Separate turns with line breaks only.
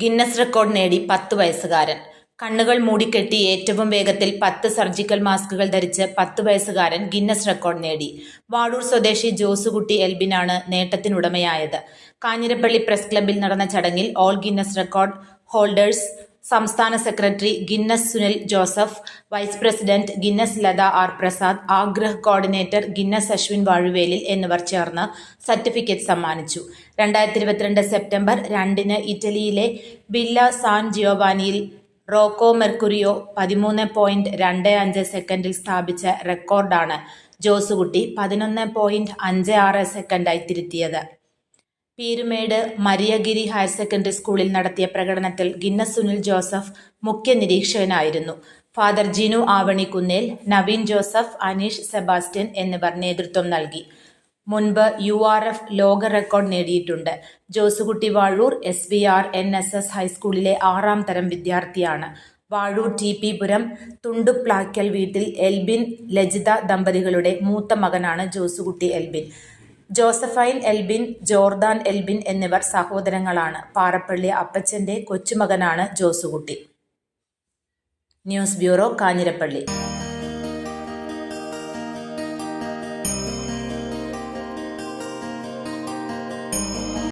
Guinness record നേടി പത്ത് വയസ്സുകാരൻ. കണ്ണുകൾ മൂടിക്കെട്ടി ഏറ്റവും വേഗത്തിൽ പത്ത് സർജിക്കൽ മാസ്കുകൾ ധരിച്ച് പത്ത് വയസ്സുകാരൻ ഗിന്നസ് റെക്കോർഡ് നേടി. വാടൂർ സ്വദേശി ജോസുകുട്ടി എൽബിനാണ് നേട്ടത്തിനുടമയായത്. കാഞ്ഞിരപ്പള്ളി പ്രസ് ക്ലബ്ബിൽ നടന്ന ചടങ്ങിൽ ഓൾ ഗിന്നസ് റെക്കോർഡ് ഹോൾഡേഴ്സ് സംസ്ഥാന secretary Guinness Sunil Joseph vice president Guinness Latha R Prasad Agrah coordinator Guinness Ashwin Vazhuvelil എന്നിവർ ചേർന്ന് സർട്ടിഫിക്കറ്റ് സമ്മാനിച്ചു. രണ്ടായിരത്തി ഇരുപത്തിരണ്ട് സെപ്റ്റംബർ രണ്ടിന് ഇറ്റലിയിലെ ബില്ല സാൻ ജിയോബാനിയിൽ റോക്കോ മെർക്കുറിയോ പതിമൂന്ന് പോയിന്റ് രണ്ട് അഞ്ച് സെക്കൻഡിൽ സ്ഥാപിച്ച റെക്കോർഡാണ് ജോസുകുട്ടി പതിനൊന്ന് പോയിന്റ് അഞ്ച് ആറ് സെക്കൻഡായി തിരുത്തിയത്. പീരുമേട് മരിയഗിരി ഹയർ സെക്കൻഡറി സ്കൂളിൽ നടത്തിയ പ്രകടനത്തിൽ ഗിന്നസ് സുനിൽ ജോസഫ് മുഖ്യ നിരീക്ഷകനായിരുന്നു. Father Jinu Avani Kunnel Naveen Joseph Aneesh Sebastian എന്നിവർ നേതൃത്വം നൽകി. മുൻപ് യു ആർ എഫ് ലോക റെക്കോർഡ് നേടിയിട്ടുണ്ട്. Josukutty Vazhoor S V R N S S ഹൈസ്കൂളിലെ ആറാം തരം വിദ്യാർത്ഥിയാണ്. വാഴൂർ ടി പി പുരം തുണ്ടുപ്ലാക്കൽ വീട്ടിൽ എൽബിൻ ലജിത ദമ്പതികളുടെ മൂത്ത മകനാണ് ജോസുകുട്ടി എൽബിൻ. ജോസഫൈൻ എൽബിൻ ജോർദാൻ എൽബിൻ എന്നിവർ സഹോദരങ്ങളാണ്. പാറപ്പള്ളി അപ്പച്ചന്റെ കൊച്ചുമകനാണ് ജോസുകുട്ടി. News bureau Kanjirappally.